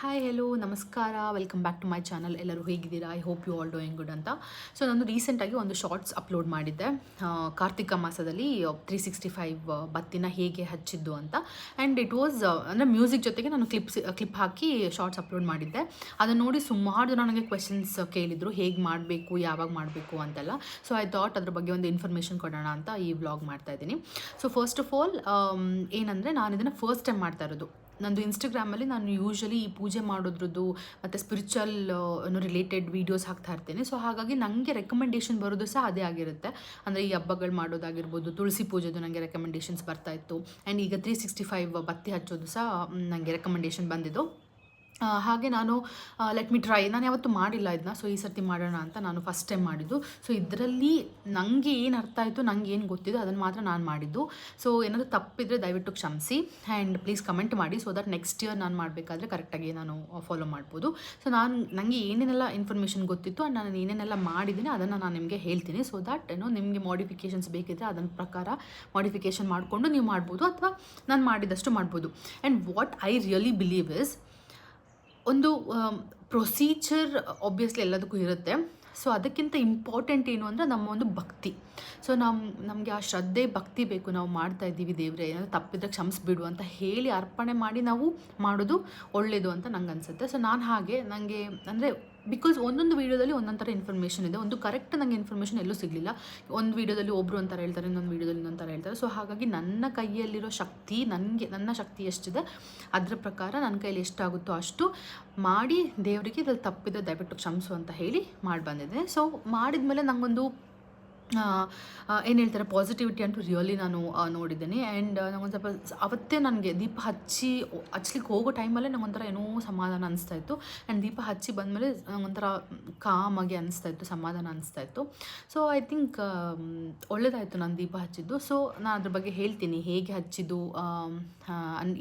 Hi hello ನಮಸ್ಕಾರ. Welcome back to my channel ಎಲ್ಲರೂ ಹೇಗಿದ್ದೀರಾ? I hope you all doing good ಅಂತ. So ನಾನು ರೀಸೆಂಟಾಗಿ ಒಂದು ಶಾರ್ಟ್ಸ್ ಅಪ್ಲೋಡ್ ಮಾಡಿದ್ದೆ. ಕಾರ್ತಿಕ ಮಾಸದಲ್ಲಿ ತ್ರೀ ಸಿಕ್ಸ್ಟಿ ಫೈವ್ ಬತ್ತಿನ ಹೇಗೆ ಹಚ್ಚಿದ್ದು ಅಂತ. ಆ್ಯಂಡ್ ಇಟ್ ವಾಸ್ ಅಂದರೆ ಮ್ಯೂಸಿಕ್ ಜೊತೆಗೆ ನಾನು ಕ್ಲಿಪ್ಸ್ ಕ್ಲಿಪ್ ಹಾಕಿ ಶಾರ್ಟ್ಸ್ ಅಪ್ಲೋಡ್ ಮಾಡಿದ್ದೆ. ಅದನ್ನು ನೋಡಿ ಸುಮಾರು ಜನ ನನಗೆ ಕ್ವೆಶನ್ಸ್ ಕೇಳಿದರು. ಹೇಗೆ ಮಾಡಬೇಕು, ಯಾವಾಗ ಮಾಡಬೇಕು ಅಂತೆಲ್ಲ. ಸೊ ಐ ಥಾಟ್ ಅದ್ರ ಬಗ್ಗೆ ಒಂದು ಇನ್ಫಾರ್ಮೇಷನ್ ಕೊಡೋಣ ಅಂತ ಈ ವ್ಲಾಗ್ ಮಾಡ್ತಾ ಇದ್ದೀನಿ. ಸೊ ಫಸ್ಟ್ ಆಫ್ ಆಲ್ ಏನಂದರೆ ನಾನು ಇದನ್ನು ಫಸ್ಟ್ ಟೈಮ್ ಮಾಡ್ತಾ ಇರೋದು. ನಂದು ಇನ್ಸ್ಟಾಗ್ರಾಮಲ್ಲಿ ನಾನು ಯೂಶ್ವಲಿ ಈ ಪೂಜೆ ಮಾಡೋದ್ರದ್ದು ಮತ್ತು ಸ್ಪಿರಿಚುವಲ್ ರಿಲೇಟೆಡ್ ವೀಡಿಯೋಸ್ ಹಾಕ್ತಾ ಇರ್ತೇನೆ. ಸೊ ಹಾಗಾಗಿ ನನಗೆ ರೆಕಮೆಂಡೇಷನ್ ಬರೋದು ಸಹ ಅದೇ ಆಗಿರುತ್ತೆ. ಅಂದರೆ ಈ ಹಬ್ಬಗಳು ಮಾಡೋದಾಗಿರ್ಬೋದು, ತುಳಸಿ ಪೂಜೆದು ನನಗೆ ರೆಕಮೆಂಡೇಷನ್ಸ್ ಬರ್ತಾ ಇತ್ತು. ಆ್ಯಂಡ್ ಈಗ ತ್ರೀ ಸಿಕ್ಸ್ಟಿ ಫೈವ್ ಬತ್ತಿ ಹಚ್ಚೋದು ಸಹ ನನಗೆ ರೆಕಮೆಂಡೇಷನ್ ಬಂದಿದ್ದು. ಹಾಗೆ ನಾನು ಲೆಟ್ ಮಿ ಟ್ರೈ ನಾನು ಯಾವತ್ತೂ ಮಾಡಿಲ್ಲ ಇದನ್ನ ಸೊ ಈ ಸರ್ತಿ ಮಾಡೋಣ ಅಂತ ನಾನು ಫಸ್ಟ್ ಟೈಮ್ ಮಾಡಿದ್ದು. ಸೊ ಇದರಲ್ಲಿ ನನಗೆ ಏನು ಅರ್ಥ ಆಯಿತು ನನಗೆ ಏನು ಗೊತ್ತಿದೆ ಅದನ್ನು ಮಾತ್ರ ನಾನು ಮಾಡಿದ್ದು. ಸೊ ಏನಾದರೂ ತಪ್ಪಿದರೆ ದಯವಿಟ್ಟು ಕ್ಷಮಿಸಿ. ಆ್ಯಂಡ್ ಪ್ಲೀಸ್ ಕಮೆಂಟ್ ಮಾಡಿ ಸೊ ದಟ್ ನೆಕ್ಸ್ಟ್ ಇಯರ್ ನಾನು ಮಾಡಬೇಕಾದ್ರೆ ಕರೆಕ್ಟಾಗಿ ನಾನು ಫಾಲೋ ಮಾಡ್ಬೋದು. ಸೊ ನಾನು ನನಗೆ ಏನೇನೆಲ್ಲ ಇನ್ಫಾರ್ಮೇಷನ್ ಗೊತ್ತಿತ್ತು ಆ್ಯಂಡ್ ನಾನು ಏನೇನೆಲ್ಲ ಮಾಡಿದ್ದೀನಿ, ಅದನ್ನು ನಾನು ನಿಮಗೆ ಹೇಳ್ತೀನಿ. ಸೊ ದಟ್ ಏನೋ, ನಿಮಗೆ ಮಾಡಿಫಿಕೇಷನ್ಸ್ ಬೇಕಿದ್ದರೆ ಅದನ್ನ ಪ್ರಕಾರ ಮಾಡಿಫಿಕೇಷನ್ ಮಾಡಿಕೊಂಡು ನೀವು ಮಾಡ್ಬೋದು ಅಥವಾ ನಾನು ಮಾಡಿದಷ್ಟು ಮಾಡ್ಬೋದು. And what I really believe is ಒಂದು ಪ್ರೊಸೀಜರ್ ಆಬ್ವಿಯಸ್ಲಿ ಎಲ್ಲದಕ್ಕೂ ಇರುತ್ತೆ. ಸೊ ಅದಕ್ಕಿಂತ ಇಂಪಾರ್ಟೆಂಟ್ ಏನು ಅಂದರೆ ನಮ್ಮ ಒಂದು ಭಕ್ತಿ. ಸೊ ನಮ್ಮ ನಮಗೆ ಆ ಶ್ರದ್ಧೆ, ಭಕ್ತಿ ಬೇಕು. ನಾವು ಮಾಡ್ತಾ ಇದ್ದೀವಿ ದೇವರೇ, ಏನಾದರೂ ತಪ್ಪಿದ್ರೆ ಕ್ಷಮಿಸ್ಬಿಡು ಅಂತ ಹೇಳಿ ಅರ್ಪಣೆ ಮಾಡಿ ನಾವು ಮಾಡೋದು ಒಳ್ಳೆಯದು ಅಂತ ನಂಗೆ ಅನಿಸುತ್ತೆ ಸೊ ನಾನು ಹಾಗೆ ನನಗೆ ಅಂದರೆ ಬಿಕಾಸ್ ಒಂದೊಂದು ವೀಡಿಯೋದಲ್ಲಿ ಒಂದೊಂದು ಥರ ಇನ್ಫಾರ್ಮೇಷನ್ ಇದೆ. ಒಂದು ಕರೆಕ್ಟ್ ನನಗೆ ಇನ್ಫಾರ್ಮೇಷನ್ ಎಲ್ಲೂ ಸಿಗಲಿಲ್ಲ. ಒಂದು ವೀಡಿಯೋದಲ್ಲಿ ಒಬ್ಬರು ಅಂತ ಹೇಳ್ತಾರೆ, ಇನ್ನೊಂದು ವೀಡಿಯೋದಲ್ಲಿ ಇನ್ನೊಂದು ಥರ ಹೇಳ್ತಾರೆ. ಸೊ ಹಾಗಾಗಿ ನನ್ನ ಕೈಯಲ್ಲಿರೋ ಶಕ್ತಿ ನನಗೆ ನನ್ನ ಶಕ್ತಿ ಎಷ್ಟಿದೆ, ಅದರ ಪ್ರಕಾರ ನನ್ನ ಕೈಯಲ್ಲಿ ಎಷ್ಟಾಗುತ್ತೋ ಅಷ್ಟು ಮಾಡಿ ದೇವರಿಗೆ ಇದ್ರಲ್ಲಿ ತಪ್ಪಿದ ದಯವಿಟ್ಟು ಕ್ಷಮಿಸು ಅಂತ ಹೇಳಿ ಮಾಡಿ ಬಂದಿದ್ದೆ ಸೊ ಮಾಡಿದ ಮೇಲೆ ನನಗೊಂದು ಏನು ಹೇಳ್ತಾರೆ ಪಾಸಿಟಿವಿಟಿ ಅಂತೂ ರಿಯಲಿ ನಾನು ನೋಡಿದ್ದೀನಿ. ಆ್ಯಂಡ್ ನಂಗೊಂದು ಸ್ವಲ್ಪ ಅವತ್ತೇ ನನಗೆ ದೀಪ ಹಚ್ಚಿ ಹಚ್ಲಿಕ್ಕೆ ಹೋಗೋ ಟೈಮಲ್ಲೇ ನಂಗೊಂಥರ ಏನೋ ಸಮಾಧಾನ ಅನಿಸ್ತಾ ಇತ್ತು. ಆ್ಯಂಡ್ ದೀಪ ಹಚ್ಚಿ ಬಂದಮೇಲೆ ನಂಗೊಂಥರ ಕಾಮಾಗಿ ಅನಿಸ್ತಾ ಇತ್ತು, ಸಮಾಧಾನ ಅನಿಸ್ತಾ ಇತ್ತು. ಸೊ ಐ ಥಿಂಕ್ ಒಳ್ಳೇದಾಯಿತು ನಾನು ದೀಪ ಹಚ್ಚಿದ್ದು. ಸೊ ನಾನು ಅದ್ರ ಬಗ್ಗೆ ಹೇಳ್ತೀನಿ, ಹೇಗೆ ಹಚ್ಚಿದ್ದು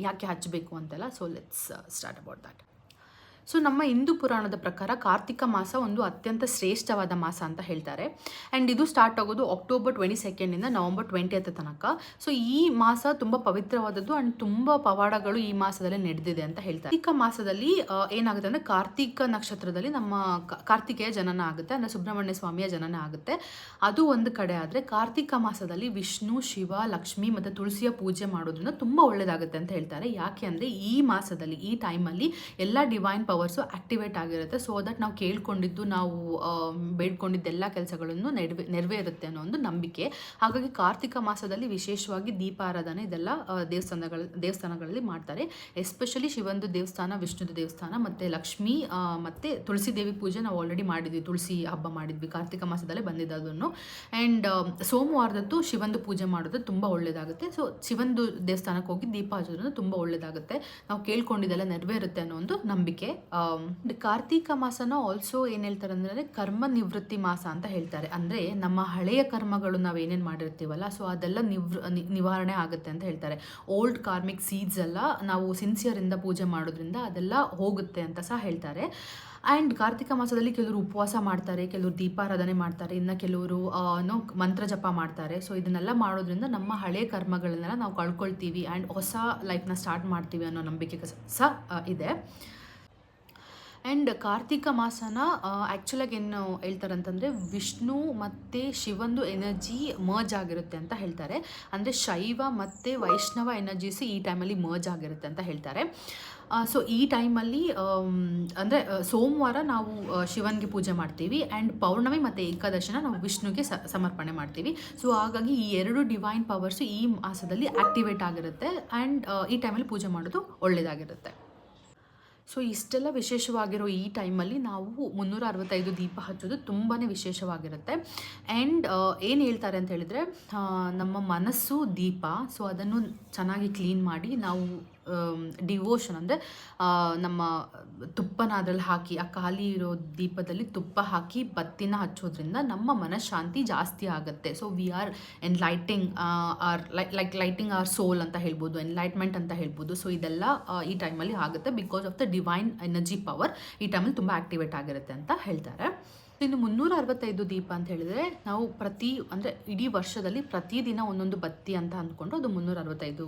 ಯಾಕೆ ಹಚ್ಚಬೇಕು ಅಂತೆಲ್ಲ. So let's start about that so ನಮ್ಮ ಹಿಂದೂ ಪುರಾಣದ ಪ್ರಕಾರ ಕಾರ್ತಿಕ ಮಾಸ ಒಂದು ಅತ್ಯಂತ ಶ್ರೇಷ್ಠವಾದ ಮಾಸ ಅಂತ ಹೇಳ್ತಾರೆ. ಆ್ಯಂಡ್ ಇದು ಸ್ಟಾರ್ಟ್ ಆಗೋದು ಅಕ್ಟೋಬರ್ ಟ್ವೆಂಟಿ ಸೆಕೆಂಡಿಂದ ನವಂಬರ್ ಟ್ವೆಂಟಿಯತ್ ತನಕ. ಸೊ ಈ ಮಾಸ ತುಂಬ ಪವಿತ್ರವಾದದ್ದು ಆ್ಯಂಡ್ ತುಂಬ ಪವಾಡಗಳು ಈ ಮಾಸದಲ್ಲಿ ನಡೆದಿದೆ ಅಂತ ಹೇಳ್ತಾರೆ. ಕಾರ್ತಿಕ ಮಾಸದಲ್ಲಿ ಏನಾಗುತ್ತೆ ಅಂದರೆ ಕಾರ್ತಿಕ ನಕ್ಷತ್ರದಲ್ಲಿ ನಮ್ಮ ಕಾರ್ತಿಕೇಯ ಜನನ ಆಗುತ್ತೆ, ಅಂದರೆ ಸುಬ್ರಹ್ಮಣ್ಯ ಸ್ವಾಮಿಯ ಜನನ ಆಗುತ್ತೆ. ಅದು ಒಂದು ಕಡೆ ಆದರೆ ಕಾರ್ತಿಕ ಮಾಸದಲ್ಲಿ ವಿಷ್ಣು, ಶಿವ, ಲಕ್ಷ್ಮಿ ಮತ್ತು ತುಳಸಿಯ ಪೂಜೆ ಮಾಡೋದ್ರಿಂದ ತುಂಬ ಒಳ್ಳೆಯದಾಗುತ್ತೆ ಅಂತ ಹೇಳ್ತಾರೆ. ಯಾಕೆ ಅಂದರೆ ಈ ಮಾಸದಲ್ಲಿ, ಈ ಟೈಮಲ್ಲಿ ಎಲ್ಲ ಡಿವೈನ್ ಪವರ್ಸು ಆಕ್ಟಿವೇಟ್ ಆಗಿರುತ್ತೆ. ಸೊ ದಟ್ ನಾವು ಕೇಳ್ಕೊಂಡಿದ್ದು, ನಾವು ಬೇಡ್ಕೊಂಡಿದ್ದೆಲ್ಲ ಕೆಲಸಗಳನ್ನು ನೆರವೇ ನೆರವೇರುತ್ತೆ ಅನ್ನೋ ಒಂದು ನಂಬಿಕೆ. ಹಾಗಾಗಿ ಕಾರ್ತಿಕ ಮಾಸದಲ್ಲಿ ವಿಶೇಷವಾಗಿ ದೀಪಾರಾಧನೆ ಇದೆಲ್ಲ ದೇವಸ್ಥಾನಗಳ, ದೇವಸ್ಥಾನಗಳಲ್ಲಿ ಮಾಡ್ತಾರೆ. ಎಸ್ಪೆಷಲಿ ಶಿವಂದು ದೇವಸ್ಥಾನ, ವಿಷ್ಣುದು ದೇವಸ್ಥಾನ ಮತ್ತು ಲಕ್ಷ್ಮಿ ಮತ್ತು ತುಳಸಿ ದೇವಿ ಪೂಜೆ ನಾವು ಆಲ್ರೆಡಿ ಮಾಡಿದ್ವಿ. ತುಳಸಿ ಹಬ್ಬ ಮಾಡಿದ್ವಿ. ಕಾರ್ತಿಕ ಮಾಸದಲ್ಲೇ ಬಂದಿದ್ದು ಅದನ್ನು ಆ್ಯಂಡ್ ಸೋಮವಾರದತ್ತು ಶಿವಂದು ಪೂಜೆ ಮಾಡೋದು ತುಂಬ ಒಳ್ಳೆಯದಾಗುತ್ತೆ ಸೊ ಶಿವಂದು ದೇವಸ್ಥಾನಕ್ಕೆ ಹೋಗಿ ದೀಪ ಹಚ್ಚೋದ್ರಿಂದ ತುಂಬ ಒಳ್ಳೆಯದಾಗುತ್ತೆ ನಾವು ಕೇಳ್ಕೊಂಡಿದ್ದೆಲ್ಲ ನೆರವೇರುತ್ತೆ ಅನ್ನೋ ಒಂದು ನಂಬಿಕೆ. ಕಾರ್ತಿಕ ಮಾಸನ ಆಲ್ಸೋ ಏನು ಹೇಳ್ತಾರೆ ಅಂದರೆ ಕರ್ಮ ನಿವೃತ್ತಿ ಮಾಸ ಅಂತ ಹೇಳ್ತಾರೆ. ಅಂದರೆ ನಮ್ಮ ಹಳೆಯ ಕರ್ಮಗಳು ನಾವು ಏನೇನು ಮಾಡಿರ್ತೀವಲ್ಲ ಸೊ ಅದೆಲ್ಲ ನಿವೃ ನಿವಾರಣೆ ಆಗುತ್ತೆ ಅಂತ ಹೇಳ್ತಾರೆ. ಓಲ್ಡ್ ಕಾರ್ಮಿಕ್ ಸೀಡ್ಸ್ ಎಲ್ಲ ನಾವು ಸಿನ್ಸಿಯರಿಂದ ಪೂಜೆ ಮಾಡೋದ್ರಿಂದ ಅದೆಲ್ಲ ಹೋಗುತ್ತೆ ಅಂತ ಸಹ ಹೇಳ್ತಾರೆ. ಆ್ಯಂಡ್ ಕಾರ್ತಿಕ ಮಾಸದಲ್ಲಿ ಕೆಲವರು ಉಪವಾಸ ಮಾಡ್ತಾರೆ, ಕೆಲವರು ದೀಪಾರಾಧನೆ ಮಾಡ್ತಾರೆ, ಇನ್ನು ಕೆಲವರು ಏನೋ ಮಂತ್ರ ಜಪ ಮಾಡ್ತಾರೆ. ಸೊ ಇದನ್ನೆಲ್ಲ ಮಾಡೋದ್ರಿಂದ ನಮ್ಮ ಹಳೆ ಕರ್ಮಗಳನ್ನೆಲ್ಲ ನಾವು ಕಳ್ಕೊಳ್ತೀವಿ ಆ್ಯಂಡ್ ಹೊಸ ಲೈಫ್ನ ಸ್ಟಾರ್ಟ್ ಮಾಡ್ತೀವಿ ಅನ್ನೋ ನಂಬಿಕೆ ಸಹ ಇದೆ. ಆ್ಯಂಡ್ ಕಾರ್ತಿಕ ಮಾಸನ ಆ್ಯಕ್ಚುಲಾಗಿ ಏನು ಹೇಳ್ತಾರೆ ಅಂತಂದರೆ ವಿಷ್ಣು ಮತ್ತು ಶಿವಂದು ಎನರ್ಜಿ ಮರ್ಜ್ ಆಗಿರುತ್ತೆ ಅಂತ ಹೇಳ್ತಾರೆ. ಅಂದರೆ ಶೈವ ಮತ್ತು ವೈಷ್ಣವ ಎನರ್ಜೀಸ್ ಈ ಟೈಮಲ್ಲಿ ಮರ್ಜ್ ಆಗಿರುತ್ತೆ ಅಂತ ಹೇಳ್ತಾರೆ. ಸೊ ಈ ಟೈಮಲ್ಲಿ ಅಂದರೆ ಸೋಮವಾರ ನಾವು ಶಿವನಿಗೆ ಪೂಜೆ ಮಾಡ್ತೀವಿ. ಆ್ಯಂಡ್ ಪೌರ್ಣಮಿ ಮತ್ತು ಏಕಾದಶಿನ ನಾವು ವಿಷ್ಣುಗೆ ಸಮರ್ಪಣೆ ಮಾಡ್ತೀವಿ. ಸೊ ಹಾಗಾಗಿ ಈ ಎರಡು ಡಿವೈನ್ ಪವರ್ಸು ಈ ಮಾಸದಲ್ಲಿ ಆ್ಯಕ್ಟಿವೇಟ್ ಆಗಿರುತ್ತೆ. ಆ್ಯಂಡ್ ಈ ಟೈಮಲ್ಲಿ ಪೂಜೆ ಮಾಡೋದು ಒಳ್ಳೆಯದಾಗಿರುತ್ತೆ ಸೊ ಇಷ್ಟೆಲ್ಲ ವಿಶೇಷವಾಗಿರೋ ಈ ಟೈಮಲ್ಲಿ ನಾವು ಮುನ್ನೂರ ಅರವತ್ತೈದು ದೀಪ ಹಚ್ಚೋದು ತುಂಬಾ ವಿಶೇಷವಾಗಿರುತ್ತೆ. ಆ್ಯಂಡ್ ಏನು ಹೇಳ್ತಾರೆ ಅಂತ ಹೇಳಿದರೆ ನಮ್ಮ ಮನಸ್ಸು ದೀಪ, ಸೊ ಅದನ್ನು ಚೆನ್ನಾಗಿ ಕ್ಲೀನ್ ಮಾಡಿ ನಾವು ಡಿವೋಷನ್ ಅಂದರೆ ನಮ್ಮ ತುಪ್ಪನ ಅದರಲ್ಲಿ ಹಾಕಿ, ಆ ಖಾಲಿ ಇರೋ ದೀಪದಲ್ಲಿ ತುಪ್ಪ ಹಾಕಿ ಬತ್ತಿನ ಹಚ್ಚೋದ್ರಿಂದ ನಮ್ಮ ಮನಃಶಾಂತಿ ಜಾಸ್ತಿ ಆಗುತ್ತೆ. So we are enlighting our like lighting our soul ಅಂತ ಹೇಳ್ಬೋದು ಎನ್ಲೈಟ್ಮೆಂಟ್ ಅಂತ ಹೇಳ್ಬೋದು. ಸೊ ಇದೆಲ್ಲ ಈ ಟೈಮಲ್ಲಿ ಆಗುತ್ತೆ because of the divine energy power ಈ ಟೈಮಲ್ಲಿ ತುಂಬ ಆಕ್ಟಿವೇಟ್ ಆಗಿರುತ್ತೆ ಅಂತ ಹೇಳ್ತಾರೆ. ಇನ್ನು ಮುನ್ನೂರ ಅರವತ್ತೈದು ದೀಪ ಅಂತ ಹೇಳಿದ್ರೆ ನಾವು ಪ್ರತಿ, ಅಂದರೆ ಇಡೀ ವರ್ಷದಲ್ಲಿ ಪ್ರತಿದಿನ ಒಂದೊಂದು ಬತ್ತಿ ಅಂತ ಅಂದ್ಕೊಂಡು ಅದು ಮುನ್ನೂರ ಅರವತ್ತೈದು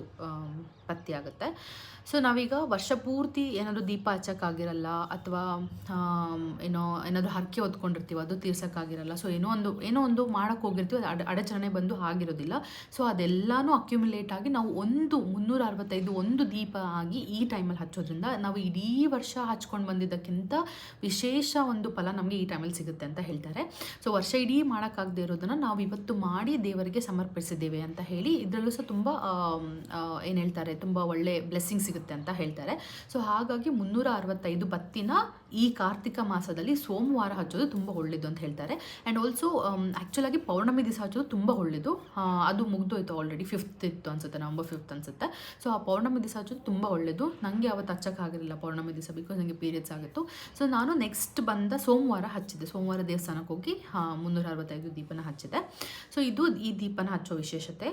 ಬತ್ತಿ ಆಗುತ್ತೆ. ಸೊ ನಾವೀಗ ವರ್ಷ ಪೂರ್ತಿ ಏನಾದರೂ ದೀಪ ಹಚ್ಚಕ್ಕಾಗಿರಲ್ಲ ಅಥವಾ ಏನೋ, ಏನಾದರೂ ಹರಕೆ ಹೊತ್ಕೊಂಡಿರ್ತೀವಿ ಅದು ತೀರ್ಸೋಕ್ಕಾಗಿರಲ್ಲ. ಸೊ ಏನೋ ಒಂದು ಏನೋ ಒಂದು ಮಾಡಕ್ಕೆ ಹೋಗಿರ್ತೀವಿ, ಅದು ಅಡ, ಅಡಚಣೆ ಬಂದು ಆಗಿರೋದಿಲ್ಲ. ಸೊ ಅದೆಲ್ಲಾನು ಅಕ್ಯುಮುಲೇಟ್ ಆಗಿ ನಾವು ಒಂದು ಮುನ್ನೂರ ಅರವತ್ತೈದು ಒಂದು ದೀಪ ಆಗಿ ಈ ಟೈಮಲ್ಲಿ ಹಚ್ಚೋದ್ರಿಂದ ನಾವು ಇಡೀ ವರ್ಷ ಹಚ್ಕೊಂಡು ಬಂದಿದ್ದಕ್ಕಿಂತ ವಿಶೇಷ ಒಂದು ಫಲ ನಮಗೆ ಈ ಟೈಮಲ್ಲಿ ಸಿಗುತ್ತೆ. ಅಂತ ಹೇಳ್ತಾರೆ. ಸೊ ವರ್ಷ ಇಡೀ ಮಾಡೋಕ್ಕಾಗದೇ ಇರೋದನ್ನು ನಾವು ಇವತ್ತು ಮಾಡಿ ದೇವರಿಗೆ ಸಮರ್ಪಿಸಿದ್ದೇವೆ ಅಂತ ಹೇಳಿ ಇದರಲ್ಲೂ ಸಹ ತುಂಬ ಏನು ಹೇಳ್ತಾರೆ, ತುಂಬ ಒಳ್ಳೆ ಬ್ಲೆಸ್ಸಿಂಗ್ ಸಿಗುತ್ತೆ ಅಂತ ಹೇಳ್ತಾರೆ. ಸೊ ಹಾಗಾಗಿ ಮುನ್ನೂರ ಅರವತ್ತೈದು ಬತ್ತಿನ ಈ ಕಾರ್ತಿಕ ಮಾಸದಲ್ಲಿ ಸೋಮವಾರ ಹಚ್ಚೋದು ತುಂಬ ಒಳ್ಳೆಯದು ಅಂತ ಹೇಳ್ತಾರೆ. ಆ್ಯಂಡ್ ಆಲ್ಸೋ ಆ್ಯಕ್ಚುಲಾಗಿ ಪೌರ್ಣಮಿ ದಿವಸ ಹಚ್ಚೋದು ತುಂಬ ಒಳ್ಳೆಯದು ಅದು ಮುಗ್ದೋಯ್ತು ಆಲ್ರೆಡಿ ಫಿಫ್ತ್ ಇತ್ತು ಅನ್ಸುತ್ತೆ, ನವಂಬರ್ ಫಿಫ್ತ್ ಅನ್ಸುತ್ತೆ. ಸೊ ಆ ಪೌರ್ಣಮಿ ದಿವಸ ಹಚ್ಚೋದು ತುಂಬ ಒಳ್ಳೆಯದು ನನಗೆ ಅವತ್ತು ಹಚ್ಚೋಕ್ಕಾಗಿರಲಿಲ್ಲ ಪೌರ್ಣಮಿ ದಿವಸ ಬಿಕಾಸ್ ನನಗೆ ಪೀರಿಯಡ್ಸ್ ಆಗಿತ್ತು. ಸೊ ನಾನು ನೆಕ್ಸ್ಟ್ ಬಂದ ಸೋಮವಾರ ಹಚ್ಚಿದ್ದೆ. ಸೋಮವಾರ ದೇವಸ್ಥಾನಕ್ಕೆ ಹೋಗಿ ಮುನ್ನೂರ ಅರವತ್ತೈದು ದೀಪನ ಹಚ್ಚಿದೆ ಸೊ ಇದು ಈ ದೀಪನ ಹಚ್ಚೋ ವಿಶೇಷತೆ.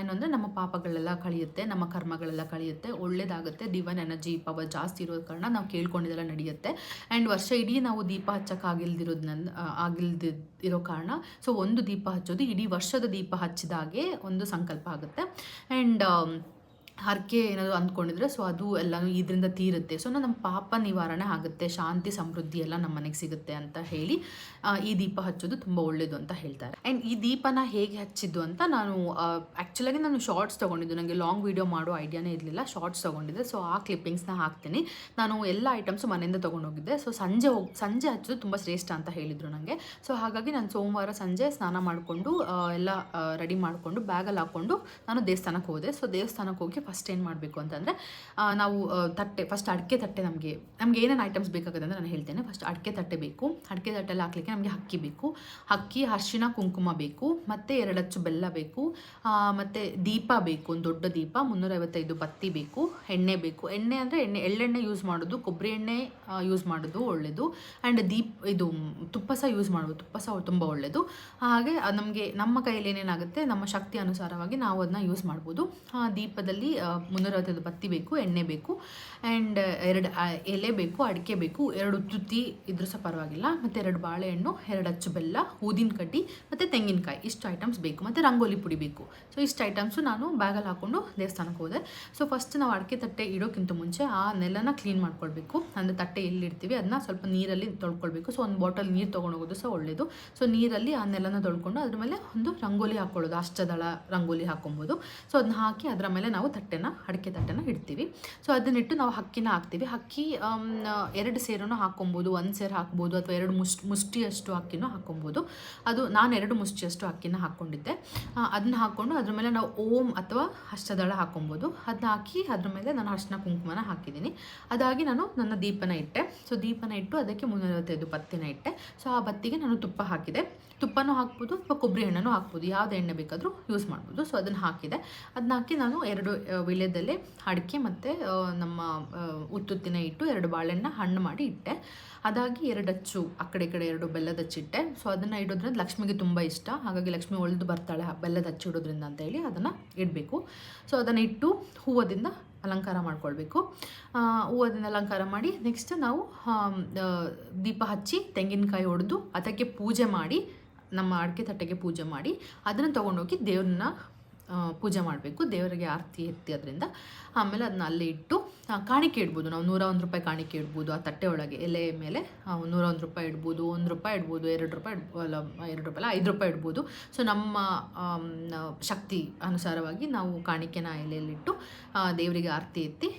ಏನಂದರೆ ನಮ್ಮ ಪಾಪಗಳೆಲ್ಲ ಕಳೆಯುತ್ತೆ, ನಮ್ಮ ಕರ್ಮಗಳೆಲ್ಲ ಕಳೆಯುತ್ತೆ, ಒಳ್ಳೇದಾಗುತ್ತೆ ಡಿವನ್ ಎನರ್ಜಿ ಪವರ್ ಜಾಸ್ತಿ ಇರೋ ಕಾರಣ ನಾವು ಕೇಳ್ಕೊಂಡಿದ್ದೆಲ್ಲ ನಡೆಯುತ್ತೆ. ಆ್ಯಂಡ್ ವರ್ಷ ಇಡೀ ನಾವು ದೀಪ ಹಚ್ಚಕ್ಕಾಗಿಲ್ದಿರೋದ್ನ ಆಗಿಲ್ದ, ಇರೋ ಕಾರಣ. ಸೊ ಒಂದು ದೀಪ ಹಚ್ಚೋದು, ಇಡೀ ವರ್ಷದ ದೀಪ ಹಚ್ಚಿದಾಗೆ ಒಂದು ಸಂಕಲ್ಪ ಆಗುತ್ತೆ. ಆ್ಯಂಡ್ ಹರಕೆ ಏನಾದರೂ ಅಂದ್ಕೊಂಡಿದ್ರೆ ಸೊ ಅದು ಎಲ್ಲನೂ ಇದರಿಂದ ತೀರುತ್ತೆ. ಸೊ ನಮ್ಮ ಪಾಪ ನಿವಾರಣೆ ಆಗುತ್ತೆ, ಶಾಂತಿ, ಸಮೃದ್ಧಿ ಎಲ್ಲ ನಮ್ಮ ಮನೆಗೆ ಸಿಗುತ್ತೆ ಅಂತ ಹೇಳಿ ಈ ದೀಪ ಹಚ್ಚೋದು ತುಂಬ ಒಳ್ಳೆಯದು ಅಂತ ಹೇಳ್ತಾರೆ. ಆ್ಯಂಡ್ ಈ ದೀಪನ ಹೇಗೆ ಹಚ್ಚಿದ್ದು ಅಂತ ನಾನು ಆ್ಯಕ್ಚುಲಾಗಿ ನಾನು ಶಾರ್ಟ್ಸ್ ತೊಗೊಂಡಿದ್ದು. ನನಗೆ ಲಾಂಗ್ ವೀಡಿಯೋ ಮಾಡೋ ಐಡಿಯಾನೇ ಇರಲಿಲ್ಲ ಶಾರ್ಟ್ಸ್ ತೊಗೊಂಡಿದ್ದೆ. ಸೊ ಆ ಕ್ಲಿಪ್ಪಿಂಗ್ಸ್ನ ಹಾಕ್ತೀನಿ. ನಾನು ಎಲ್ಲ ಐಟಮ್ಸು ಮನೆಯಿಂದ ತೊಗೊಂಡೋಗಿದ್ದೆ. ಸೊ ಸಂಜೆ ಹೋಗಿ, ಸಂಜೆ ಹಚ್ಚೋದು ತುಂಬ ಶ್ರೇಷ್ಠ ಅಂತ ಹೇಳಿದರು ನನಗೆ ಸೊ ಹಾಗಾಗಿ ನಾನು ಸೋಮವಾರ ಸಂಜೆ ಸ್ನಾನ ಮಾಡಿಕೊಂಡು ಎಲ್ಲ ರೆಡಿ ಮಾಡಿಕೊಂಡು ಬ್ಯಾಗಲ್ಲಿ ಹಾಕ್ಕೊಂಡು ನಾನು ದೇವಸ್ಥಾನಕ್ಕೆ ಹೋದೆ. ಸೊ ದೇವಸ್ಥಾನಕ್ಕೆ ಹೋಗಿ ಫಸ್ಟ್ ಏನು ಮಾಡಬೇಕು ಅಂತಂದರೆ ನಾವು ತಟ್ಟೆ ಫಸ್ಟ್ ಅಡಿಕೆ ತಟ್ಟೆ ನಮಗೆ, ನಮ್ಗೆ ಏನೇನು ಐಟಮ್ಸ್ ಬೇಕಾಗುತ್ತೆ ಅಂತ ನಾನು ಹೇಳ್ತೇನೆ. ಫಸ್ಟ್ ಅಡಿಕೆ ತಟ್ಟೆ ಬೇಕು. ಅಡಿಕೆ ತಟ್ಟೆಲ್ಲ ಹಾಕ್ಲಿಕ್ಕೆ ನಮಗೆ ಅಕ್ಕಿ ಬೇಕು. ಅಕ್ಕಿ ಅರಿಶಿನ ಕುಂಕುಮ ಬೇಕು. ಮತ್ತು ಎರಡಚ್ಚು ಬೆಲ್ಲ ಬೇಕು. ಮತ್ತು ದೀಪ ಬೇಕು. ಒಂದು ದೊಡ್ಡ ದೀಪ, ಮುನ್ನೂರೈವತ್ತೈದು ಬತ್ತಿ ಬೇಕು. ಎಣ್ಣೆ ಬೇಕು. ಎಣ್ಣೆ ಅಂದರೆ ಎಣ್ಣೆ, ಎಳ್ಳೆಣ್ಣೆ ಯೂಸ್ ಮಾಡೋದು, ಕೊಬ್ಬರಿ ಎಣ್ಣೆ ಯೂಸ್ ಮಾಡೋದು ಒಳ್ಳೆಯದು ಆ್ಯಂಡ್ ದೀಪ್, ಇದು ತುಪ್ಪ ಸಹ ಯೂಸ್ ಮಾಡ್ಬೋದು ತುಪ್ಪ ಸಹ ತುಂಬ ಒಳ್ಳೆಯದು ಹಾಗೆ ನಮಗೆ ನಮ್ಮ ಕೈಯಲ್ಲಿ ಏನೇನಾಗುತ್ತೆ, ನಮ್ಮ ಶಕ್ತಿ ಅನುಸಾರವಾಗಿ ನಾವು ಅದನ್ನ ಯೂಸ್ ಮಾಡ್ಬೋದು. ದೀಪದಲ್ಲಿ ಮುನ್ನೂರೈವತ್ತೈದು ಬತ್ತಿ ಬೇಕು, ಎಣ್ಣೆ ಬೇಕು ಆ್ಯಂಡ್ ಎರಡು ಎಲೆ ಬೇಕು, ಅಡಿಕೆ ಬೇಕು, ಎರಡು ತುತ್ತಿ ಇದ್ರೂ ಸಹ ಪರವಾಗಿಲ್ಲ. ಮತ್ತು ಎರಡು ಬಾಳೆಹಣ್ಣು, ಎರಡು ಅಚ್ಚು ಬೆಲ್ಲ ಊದಿನ ಕಡ್ಡಿ, ಮತ್ತು ತೆಂಗಿನಕಾಯಿ. ಇಷ್ಟು ಐಟಮ್ಸ್ ಬೇಕು. ಮತ್ತು ರಂಗೋಲಿ ಪುಡಿ ಬೇಕು. ಸೊ ಇಷ್ಟು ಐಟಮ್ಸು ನಾನು ಬ್ಯಾಗಲ್ಲಿ ಹಾಕ್ಕೊಂಡು ದೇವಸ್ಥಾನಕ್ಕೆ ಹೋದೆ. ಸೊ ಫಸ್ಟ್ ನಾವು ಅಡಿಕೆ ತಟ್ಟೆ ಇಡೋಕ್ಕಿಂತ ಮುಂಚೆ ಆ ನೆಲನ ಕ್ಲೀನ್ ಮಾಡ್ಕೊಳ್ಬೇಕು. ಅಂದರೆ ತಟ್ಟೆ ಎಲ್ಲಿಡ್ತೀವಿ, ಅದನ್ನ ಸ್ವಲ್ಪ ನೀರಲ್ಲಿ ತೊಳ್ಕೊಳ್ಬೇಕು. ಸೊ ಒಂದು ಬಾಟಲ್ ನೀರು ತೊಗೊಂಡೋಗೋದು ಸಹ ಒಳ್ಳೆಯದು ಸೊ ನೀರಲ್ಲಿ ಆ ನೆಲನ ತೊಳ್ಕೊಂಡು ಅದ್ರ ಮೇಲೆ ಒಂದು ರಂಗೋಲಿ ಹಾಕ್ಕೊಳ್ಳೋದು ಅಷ್ಟದಳ ರಂಗೋಲಿ ಹಾಕೊಬೋದು. ಸೊ ಅದನ್ನ ಹಾಕಿ ಅದರ ಮೇಲೆ ನಾವು ತಟ್ಟೆನ, ಅಡಿಕೆ ತಟ್ಟೆನ ಇಡ್ತೀವಿ. ಸೊ ಅದನ್ನಿಟ್ಟು ನಾವು ಹಕ್ಕಿನ ಹಾಕ್ತೀವಿ. ಅಕ್ಕಿ ಎರಡು ಸೇರನ್ನು ಹಾಕೊಬೋದು ಒಂದು ಸೇರು ಹಾಕ್ಬೋದು ಅಥವಾ ಎರಡು ಮುಷ್ಟಿ, ಮುಷ್ಟಿಯಷ್ಟು ಅಕ್ಕಿನೂ ಹಾಕೊಬೋದು ಅದು ನಾನು ಎರಡು ಮುಷ್ಟಿಯಷ್ಟು ಅಕ್ಕಿನ ಹಾಕ್ಕೊಂಡಿದ್ದೆ. ಅದನ್ನ ಹಾಕ್ಕೊಂಡು ಅದ್ರ ಮೇಲೆ ನಾವು ಓಂ ಅಥವಾ ಅಷ್ಟದಳ ಹಾಕೊಬೋದು ಅದನ್ನ ಹಾಕಿ ಅದ್ರ ಮೇಲೆ ನಾನು ಅರ್ಶಿನ ಕುಂಕುಮನ ಹಾಕಿದ್ದೀನಿ. ಅದಾಗಿ ನಾನು ನನ್ನ ದೀಪನ ಇಟ್ಟೆ. ಸೊ ದೀಪನ ಇಟ್ಟು ಅದಕ್ಕೆ ಮುನ್ನೂರೈವತ್ತೈದು ಬತ್ತಿನ ಇಟ್ಟೆ. ಸೊ ಆ ಬತ್ತಿಗೆ ನಾನು ತುಪ್ಪ ಹಾಕಿದೆ. ತುಪ್ಪನೂ ಹಾಕ್ಬೋದು ಅಥವಾ ಕೊಬ್ಬರಿ ಎಣ್ಣೆನೂ ಹಾಕ್ಬೋದು. ಯಾವ್ದು ಎಣ್ಣೆ ಬೇಕಾದರೂ ಯೂಸ್ ಮಾಡ್ಬೋದು. ಸೊ ಅದನ್ನು ಹಾಕಿದೆ. ಅದನ್ನ ಹಾಕಿ ನಾನು ಎರಡು ಆ, ಅಡಿಕೆ ಮತ್ತು ನಮ್ಮ ಉತ್ತುತ್ತಿನ ಇಟ್ಟು ಎರಡು ಬಾಳೆಹಣ್ಣ ಹಣ್ಣು ಮಾಡಿ ಇಟ್ಟೆ. ಅದಾಗಿ ಎರಡು ಅಚ್ಚು ಆ ಕಡೆ ಕಡೆ ಎರಡು ಬೆಲ್ಲದ ಅಚ್ಚಿಟ್ಟೆ ಸೊ ಅದನ್ನು ಇಡೋದ್ರಿಂದ ಲಕ್ಷ್ಮಿಗೆ ತುಂಬ ಇಷ್ಟ. ಹಾಗಾಗಿ ಲಕ್ಷ್ಮಿ ಒಳ್ದು ಬರ್ತಾಳೆ ಬೆಲ್ಲದ ಅಚ್ಚು ಇಡೋದ್ರಿಂದ ಅಂತ ಹೇಳಿ ಅದನ್ನು ಇಡಬೇಕು. ಸೊ ಅದನ್ನು ಇಟ್ಟು ಹೂವದಿಂದ ಅಲಂಕಾರ ಮಾಡ್ಕೊಳ್ಬೇಕು. ಹೂವದಿಂದ ಅಲಂಕಾರ ಮಾಡಿ ನೆಕ್ಸ್ಟ್ ನಾವು ದೀಪ ಹಚ್ಚಿ ತೆಂಗಿನಕಾಯಿ ಹೊಡೆದು ಅದಕ್ಕೆ ಪೂಜೆ ಮಾಡಿ ನಮ್ಮ ಅಡಿಕೆ ತಟ್ಟೆಗೆ ಪೂಜೆ ಮಾಡಿ ಅದನ್ನು ತೊಗೊಂಡೋಗಿ ದೇವ್ರನ್ನ ಪೂಜೆ ಮಾಡಬೇಕು, ದೇವರಿಗೆ ಆರತಿ ಎತ್ತಿ ಅದರಿಂದ. ಆಮೇಲೆ ಅದನ್ನ ಅಲ್ಲಿ ಇಟ್ಟು ಕಾಣಿಕೆ ಇಡ್ಬೋದು. ನಾವು ನೂರ ಒಂದು ರೂಪಾಯಿ ಕಾಣಿಕೆ ಇಡ್ಬೋದು, ಆ ತಟ್ಟೆ ಒಳಗೆ, ಎಲೆ ಮೇಲೆ ನೂರ ಒಂದು ರೂಪಾಯಿ ಇಡ್ಬೋದು, ಒಂದು ರೂಪಾಯಿ ಇಡ್ಬೋದು, ಎರಡು ರೂಪಾಯಿ ಇಡ್ಬೋ, ಅಲ್ಲ, ಎರಡು ರೂಪಾಯಿ ಅಲ್ಲ, ಐದು ರೂಪಾಯಿ ಇಡ್ಬೋದು. ಸೊ ನಮ್ಮ ಶಕ್ತಿ ಅನುಸಾರವಾಗಿ ನಾವು ಕಾಣಿಕೆನ ಎಲೆಯಲ್ಲಿಟ್ಟು ದೇವರಿಗೆ ಆರತಿ ಎತ್ತಿ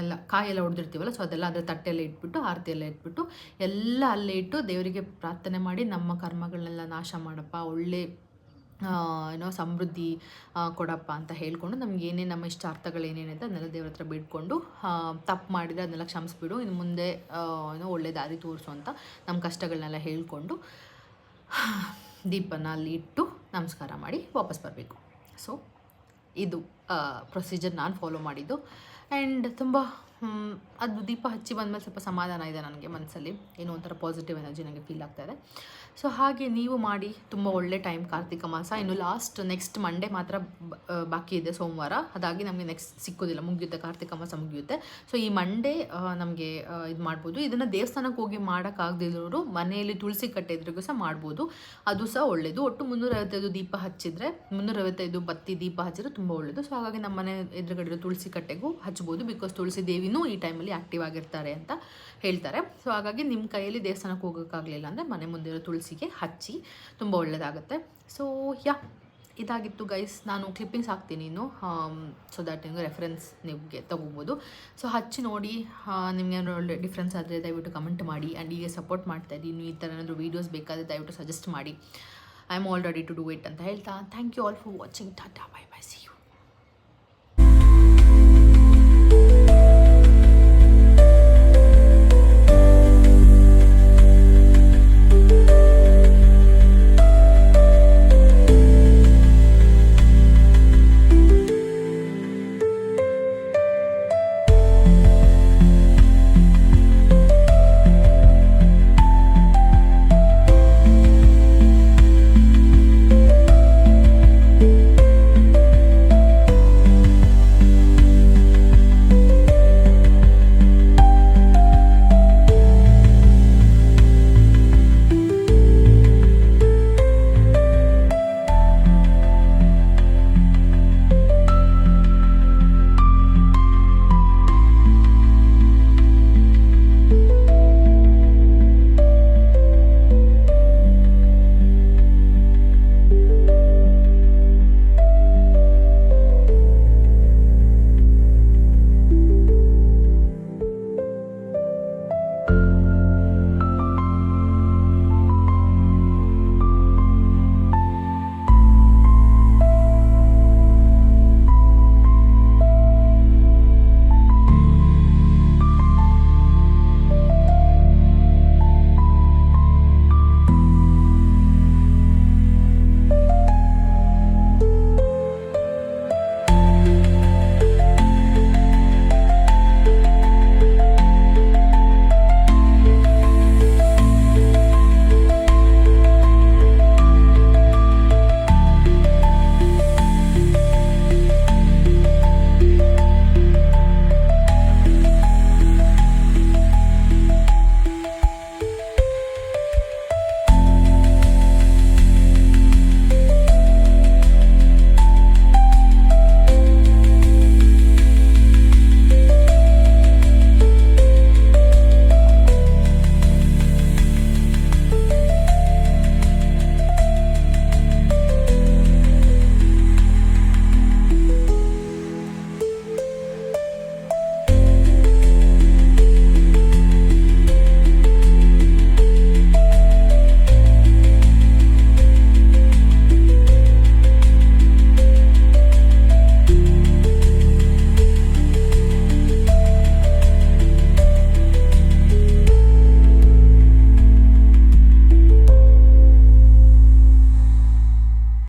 ಎಲ್ಲ, ಕಾಯೆಲ್ಲ ಹೊಡೆದಿರ್ತೀವಲ್ಲ ಸೊ ಅದೆಲ್ಲ ಅದರ ತಟ್ಟೆಲ್ಲ ಇಟ್ಬಿಟ್ಟು, ಆರತಿ ಎಲ್ಲ ಇಟ್ಬಿಟ್ಟು, ಎಲ್ಲ ಅಲ್ಲೇ ಇಟ್ಟು ದೇವರಿಗೆ ಪ್ರಾರ್ಥನೆ ಮಾಡಿ ನಮ್ಮ ಕರ್ಮಗಳನ್ನೆಲ್ಲ ನಾಶ ಮಾಡಪ್ಪ, ಒಳ್ಳೆ ಏನೋ ಸಮೃದ್ಧಿ ಕೊಡಪ್ಪ ಅಂತ ಹೇಳ್ಕೊಂಡು ನಮ್ಗೆ ಏನೇನು ನಮ್ಮ ಇಷ್ಟಾರ್ಥಗಳು ಏನೇನಿದೆ ಅದನ್ನೆಲ್ಲ ದೇವ್ರ ಹತ್ರ ಬಿಟ್ಕೊಂಡು ತಪ್ಪು ಮಾಡಿದರೆ ಅದನ್ನೆಲ್ಲ ಕ್ಷಮಿಸ್ಬಿಡು, ಇನ್ನು ಮುಂದೆ ಏನೋ ಒಳ್ಳೆ ದಾರಿ ತೋರಿಸು ಅಂತ ನಮ್ಮ ಕಷ್ಟಗಳನ್ನೆಲ್ಲ ಹೇಳಿಕೊಂಡು ದೀಪನ ಅಲ್ಲಿ ಇಟ್ಟು ನಮಸ್ಕಾರ ಮಾಡಿ ವಾಪಸ್ ಬರಬೇಕು. ಸೊ ಇದು. ಪ್ರೊಸೀಜರ್ ನಾನು ಫಾಲೋ ಮಾಡಿದ್ದು. ಆ್ಯಂಡ್ ತುಂಬ ಅದು ದೀಪ ಹಚ್ಚಿ ಬಂದಮೇಲೆ ಸ್ವಲ್ಪ ಸಮಾಧಾನ ಇದೆ ನನಗೆ ಮನಸ್ಸಲ್ಲಿ. ಏನೋ ಒಂಥರ ಪಾಸಿಟಿವ್ ಎನರ್ಜಿ ನನಗೆ ಫೀಲ್ ಆಗ್ತಾ ಇದೆ. ಸೊ ಹಾಗೆ ನೀವು ಮಾಡಿ, ತುಂಬ ಒಳ್ಳೆ ಟೈಮ್ ಕಾರ್ತಿಕ ಮಾಸ. ಇನ್ನು ಲಾಸ್ಟ್ ನೆಕ್ಸ್ಟ್ ಮಂಡೇ ಮಾತ್ರ ಬಾಕಿ ಇದೆ ಸೋಮವಾರ. ಅದಾಗಿ ನಮಗೆ ನೆಕ್ಸ್ಟ್ ಸಿಕ್ಕೋದಿಲ್ಲ. ಮುಗಿಯುತ್ತೆ, ಕಾರ್ತಿಕ ಮಾಸ ಮುಗಿಯುತ್ತೆ. ಸೊ ಈ ಮಂಡೇ ನಮಗೆ ಇದು ಮಾಡ್ಬೋದು. ಇದನ್ನು ದೇವಸ್ಥಾನಕ್ಕೆ ಹೋಗಿ ಮಾಡೋಕ್ಕಾಗದಿರೋರು ಮನೆಯಲ್ಲಿ ತುಳಸಿ ಕಟ್ಟಿದ್ರಿಗೂ ಸಹ ಮಾಡ್ಬೋದು. ಅದು ಸಹ ಒಳ್ಳೆಯದು ಒಟ್ಟು ಮುನ್ನೂರೈವತ್ತೈದು ದೀಪ ಹಚ್ಚಿದ್ರೆ, ಮುನ್ನೂರೈವತ್ತೈದು ಬತ್ತಿ ದೀಪ ಹಚ್ಚಿದ್ರೆ ತುಂಬ ಒಳ್ಳೆಯದು ಸೊ ಹಾಗಾಗಿ ನಮ್ಮ ಮನೆ ಎದುರುಗಡೆ ಇರೋ ತುಳಸಿ ಕಟ್ಟೆಗೂ ಹಚ್ಬೋದು ಬಿಕಾಸ್ ತುಳಸಿ ದೇವಿನೂ ಈ ಟೈಮಲ್ಲಿ ಆ್ಯಕ್ಟಿವ್ ಆಗಿರ್ತಾರೆ ಅಂತ ಹೇಳ್ತಾರೆ. ಸೊ ಹಾಗಾಗಿ ನಿಮ್ಮ ಕೈಯಲ್ಲಿ ದೇವಸ್ಥಾನಕ್ಕೆ ಹೋಗೋಕ್ಕಾಗಲಿಲ್ಲ ಅಂದರೆ ಮನೆ ಮುಂದೆ ಇರೋ ತುಳಸಿಗೆ ಹಚ್ಚಿ ತುಂಬ ಒಳ್ಳೆಯದಾಗುತ್ತೆ ಸೊ ಯಾ, ಇದಾಗಿತ್ತು ಗೈಸ್ ನಾನು ಕ್ಲಿಪ್ಪಿಂಗ್ಸ್ ಹಾಕ್ತೀನಿ ಇನ್ನು ಸೊ ದ್ಯಾಟ್ ನಿಮಗೆ ರೆಫರೆನ್ಸ್ ನಿಮಗೆ ತಗೋಬೋದು. ಸೊ ಹಚ್ಚಿ ನೋಡಿ ನಿಮಗೆ ಒಳ್ಳೆ ಡಿಫ್ರೆನ್ಸ್ ಆದರೆ ದಯವಿಟ್ಟು ಕಮೆಂಟ್ ಮಾಡಿ ಆ್ಯಂಡ್ ಈಗ ಸಪೋರ್ಟ್ ಮಾಡ್ತಾ ಇದ್ದೀನಿ. ಈ ಥರ ಏನಾದರೂ ವೀಡಿಯೋಸ್ ಬೇಕಾದರೆ ದಯವಿಟ್ಟು ಸಜೆಸ್ಟ್ ಮಾಡಿ. I am all ready to do it ಅಂತ ಹೇಳ್ತಾ. Thank you all for watching tata bye bye see